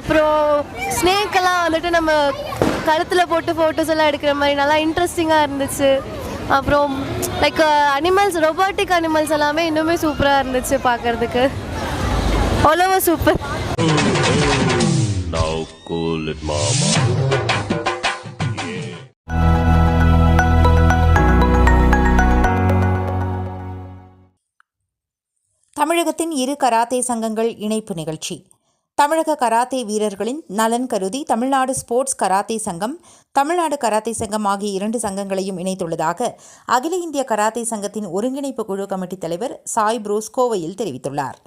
அப்புறம் ஸ்னேக் எல்லாம் வந்துட்டு நம்ம கழுத்தில் போட்டு ஃபோட்டோஸ் எல்லாம் எடுக்கிற மாதிரி நல்லா இன்ட்ரெஸ்டிங்காக இருந்துச்சு. அப்புறம் லைக் அனிமல்ஸ் ரொபாட்டிக் அனிமல்ஸ் எல்லாமே இன்னுமே சூப்பராக இருந்துச்சு பார்க்கறதுக்கு. அவ்வளோவா super Now cool it, mama. தமிழகத்தின் இரு கராத்தே சங்கங்கள் இணைப்பு நிகழ்ச்சி. தமிழக கராத்தே வீரர்களின் நலன் கருதி தமிழ்நாடு ஸ்போர்ட்ஸ் கராத்தே சங்கம் தமிழ்நாடு கராத்தே சங்கம் ஆகிய இரண்டு சங்கங்களையும் இணைத்துள்ளதாக அகில இந்திய கராத்தே சங்கத்தின் ஒருங்கிணைப்பு குழு கமிட்டி தலைவர் சாய் புரூஸ் கோவையில் தெரிவித்துள்ளார்.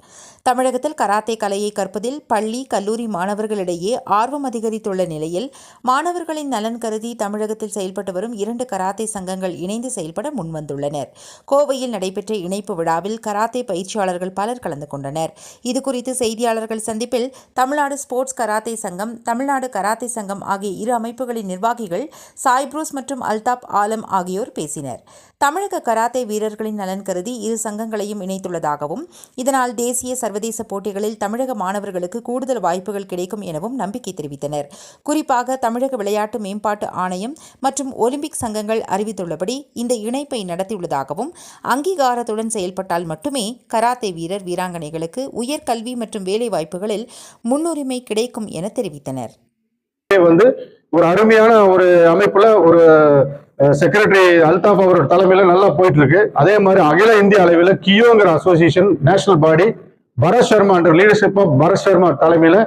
தமிழகத்தில் கராத்தே கலையை கற்பதில் பள்ளி கல்லூரி மாணவர்களிடையே ஆர்வம் அதிகரித்துள்ள நிலையில் மாணவர்களின் நலன் கருதி தமிழகத்தில் செயல்பட்டு வரும் இரண்டு கராத்தே சங்கங்கள் இணைந்து செயல்பட முன்வந்துள்ளனர். கோவையில் நடைபெற்ற இணைப்பு விழாவில் கராத்தே பயிற்சியாளர்கள் பலர் கலந்து கொண்டனர். இதுகுறித்து செய்தியாளர்கள் சந்திப்பில் தமிழ்நாடு ஸ்போர்ட்ஸ் கராத்தே சங்கம் தமிழ்நாடு கராத்தே சங்கம் ஆகிய இரு அமைப்புகளின் நிர்வாகிகள் சாய்ப்ரூஸ் மற்றும் அல்தாப் ஆலம் ஆகியோர் பேசினர். தமிழக கராத்தே வீரர்களின் நலன் கருதி இரு சங்கங்களையும் இணைத்துள்ளதாகவும் இதனால் தேசிய சர்வதேச போட்டிகளில் தமிழக மாணவர்களுக்கு கூடுதல் வாய்ப்புகள் கிடைக்கும் எனவும் நம்பிக்கை தெரிவித்தனர். குறிப்பாக தமிழக விளையாட்டு மேம்பாட்டு ஆணையம் மற்றும் ஒலிம்பிக் சங்கங்கள் அறிவித்துள்ளபடி இந்த இணைப்பை நடத்தியுள்ளதாகவும் அங்கீகாரத்துடன் செயல்பட்டால் மட்டுமே கராத்தே வீரர் வீராங்கனைகளுக்கு உயர்கல்வி மற்றும் வேலைவாய்ப்புகளில் முன்னுரிமை கிடைக்கும் என தெரிவித்தனர். வந்து ஒரு அருமையான ஒரு அமைப்புல ஒரு செக்ரட்டரி அல்தாஃப் அவரோட தலைமையில நல்லா போயிட்டு இருக்கு அதே மாதிரி அகில இந்திய அளவில் கியோங்கிற association national body Bharat Sharma என்ற லீடர்ஷிப் ஆஃப் பரத் சர்மா தலைமையில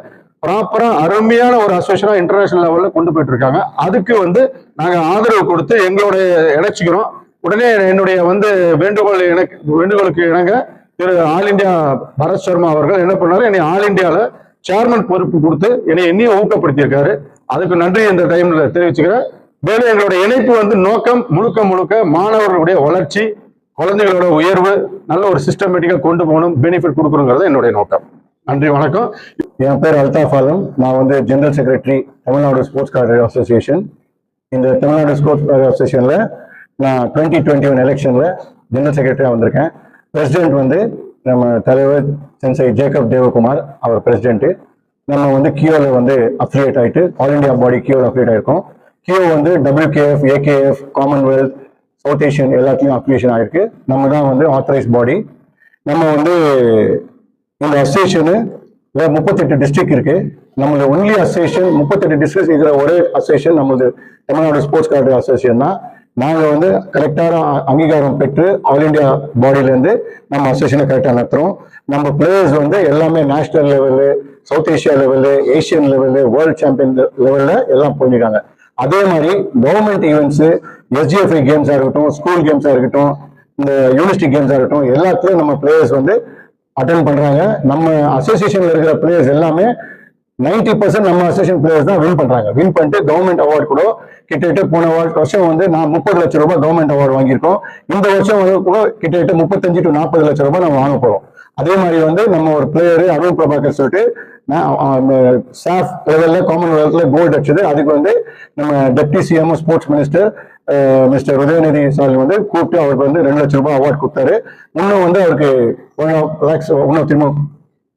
ப்ராப்பரா அருமையான ஒரு அசோசியேஷனா இன்டர்நேஷனல் லெவல்ல கொண்டு போயிட்டு இருக்காங்க அதுக்கு வந்து நாங்க ஆதரவு கொடுத்து எங்களுடைய இணைச்சிக்கிறோம். உடனே என்னுடைய வந்து வேண்டுகோள் எனக்கு வேண்டுகோளுக்கு இணங்க திரு ஆல் இந்தியா பரத் சர்மா அவர்கள் என்ன பண்ணாரு என்னை ஆல் இந்தியாவில் சேர்மன் பொறுப்பு கொடுத்து என்னை என்னையும் ஊக்கப்படுத்தியிருக்காரு. அதுக்கு நன்றி இந்த டைம்ல தெரிவிச்சுக்கிறேன். மேலும் எங்களுடைய இணைப்பு வந்து நோக்கம் முழுக்க முழுக்க மாணவர்களுடைய வளர்ச்சி குழந்தைகளோட உயர்வு நல்ல ஒரு சிஸ்டமேட்டிக்காக கொண்டு போகணும் பெனிஃபிட் கொடுக்கணுங்கிறது என்னுடைய நோக்கம். நன்றி வணக்கம். என் பேர் அல்தாஃப் ஆலம் நான் வந்து general secretary Tamil Nadu sports card association இந்த தமிழ்நாடு ஸ்போர்ட்ஸ் கார்டு அசோசியேஷனில் நான் டுவெண்ட்டி டுவெண்ட்டி ஒன் எலெக்ஷனில் ஜெனரல் செக்ரட்டரியாக வந்திருக்கேன். பிரசிடென்ட் வந்து நம்ம தலைவர் சென்சை ஜேக்கப் தேவகுமார் அவர் பிரசிடென்ட் நம்ம வந்து கியோல வந்து அஃபிலியேட் ஆயிட்டு ஆல் இந்தியா பாடி கியோல அஃபிலியேட் ஆயிருக்கோம். கியோ வந்து WKF AKF Commonwealth South Asian எல்லாத்துலயும் அஃபிலியேஷன் ஆயிருக்கு. நம்ம தான் வந்து ஆத்தரைஸ் பாடி நம்ம வந்து இந்த அசோசியேஷனு முப்பத்தெட்டு டிஸ்ட்ரிக்ட் இருக்கு. நம்மளோட ஒன்லி அசோசியேஷன் முப்பத்தெட்டு டிஸ்ட்ரிக்ட் இருக்கிற ஒரே அசோசியேஷன் நம்மளது தமிழ்நாடு ஸ்போர்ட்ஸ் கார்டு அசோசியேஷன் தான். நாங்கள் வந்து கரெக்டான அங்கீகாரம் பெற்று ஆல் இந்தியா பாடியிலேருந்து நம்ம அசோசியேஷனை கரெக்டாக நடத்துகிறோம் நம்ம பிளேயர்ஸ் வந்து எல்லாமே national level South Asia level Asian level world champion லெவலில் எல்லாம் போயிருக்காங்க. அதே மாதிரி கவர்மெண்ட் ஈவெண்ட்ஸு எஸ்ஜிஎஃப்ஐ கேம்ஸாக இருக்கட்டும் ஸ்கூல் கேம்ஸாக இருக்கட்டும் இந்த யூனிவர்சிட்டி கேம்ஸாக இருக்கட்டும் எல்லாத்துலேயும் நம்ம பிளேயர்ஸ் வந்து அட்டன் பண்ணுறாங்க நம்ம அசோசியேஷனில் இருக்கிற பிளேயர்ஸ் எல்லாமே 90% பர்சன்ட் நம்ம அசோசியேஷன் பிளேயர்ஸ் தான் வின் பண்றாங்க. வின் பண்ணிட்டு கவர்மெண்ட் அவார்டு கூட கிட்டத்தட்ட போன வா- வருஷம் வந்து நான் முப்பது லட்சம் ரூபாய் கவர்மெண்ட் அவார்டு வாங்கியிருக்கோம். இந்த வருஷம் வந்து கூட கிட்டத்தட்ட முப்பத்தஞ்சு டு நாற்பது லட்சம் ரூபாய் நம்ம வாங்க போறோம். அதே மாதிரி வந்து நம்ம ஒரு பிளேயர் அருண் பிரபாகர் சொல்லிட்டு சாஃப் லெவல்ல காமன்வெல்த்ல கோல்டு அடிச்சது. அதுக்கு வந்து நம்ம deputy CM sports minister mister Udhayanidhi sir வந்து கூப்பிட்டு அவருக்கு வந்து ரெண்டு லட்சம் ரூபாய் அவார்டு கொடுத்தாரு. இன்னும் வந்து அவருக்கு ஒன் ஆஃப் லேக்ஸ் இன்னும் திரும்ப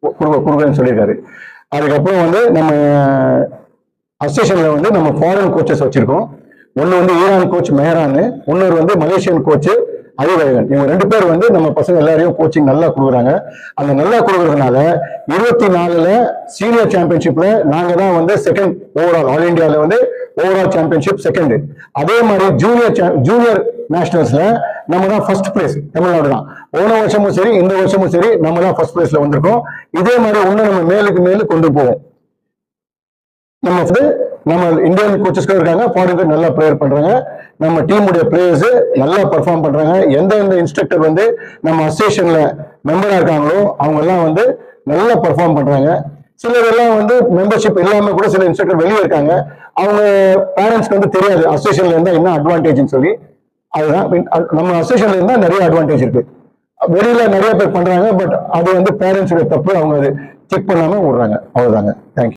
கொடுக்க கொடுக்குறேன்னு சொல்லியிருக்காரு. அதுக்கப்புறம் வந்து நம்ம uh, அசோசியேஷனில் வந்து நம்ம ஃபாரின் கோச்சஸ் வச்சுருக்கோம். ஒன்று வந்து ஈரான் கோச் மெஹரானு இன்னொரு வந்து மலேசியன் கோச்சு அறிவழகன் இவங்க ரெண்டு பேர் வந்து நம்ம பசங்க எல்லாரையும் கோச்சிங் நல்லா கொடுக்குறாங்க. அந்த நல்லா கொடுக்கறதுனால இருபத்தி நாலுல சீனியர் சாம்பியன்ஷிப்ல நாங்க தான் வந்து செகண்ட் ஓவரால் ஆல் இண்டியாவில் வந்து ஓவரால் சாம்பியன்ஷிப் செகண்ட் அதே மாதிரி ஜூனியர் ஜூனியர் நேஷனல்ஸ்ல நம்ம தான் ஃபர்ஸ்ட் பிளேஸ் தமிழ்நாடு தான். போன வருஷமும் சரி இந்த வருஷமும் சரி நம்ம தான் ஃபர்ஸ்ட் பிளேஸ்ல வந்திருக்கோம். இதே மாதிரி இன்னும் நம்ம மேலுக்கு மேலே கொண்டு போவோம். நம்ம வந்து நம்ம இந்தியன் கோச்சஸ்க்கும் இருக்காங்க ஃபாரின் நல்லா ப்ரேயர் பண்றாங்க. நம்ம டீமுடைய பிளேயர்ஸ் நல்லா பர்ஃபார்ம் பண்றாங்க. எந்தெந்த இன்ஸ்ட்ரக்டர் வந்து நம்ம அசோசியேஷன்ல மெம்பரா இருக்காங்களோ அவங்க எல்லாம் வந்து நல்லா பர்ஃபார்ம் பண்றாங்க. சிலர் எல்லாம் வந்து மெம்பர்ஷிப் இல்லாம கூட சில இன்ஸ்ட்ரக்டர் வெளியே இருக்காங்க. அவங்க பேரண்ட்ஸ்க்கு வந்து தெரியாது அசோசியேஷன்ல இருந்தா என்ன அட்வான்டேஜ்னு சொல்லி. அதுதான் நம்ம அசோசியேஷன்ல இருந்தா நிறைய அட்வான்டேஜ் இருக்கு. வெளியில நிறைய பேர் பண்றாங்க பட் அது வந்து பேரண்ட்ஸோட தப்பு. அவங்க அது செக் பண்ணாம விடுறாங்க அவ்வளவுதாங்க. தேங்க்யூ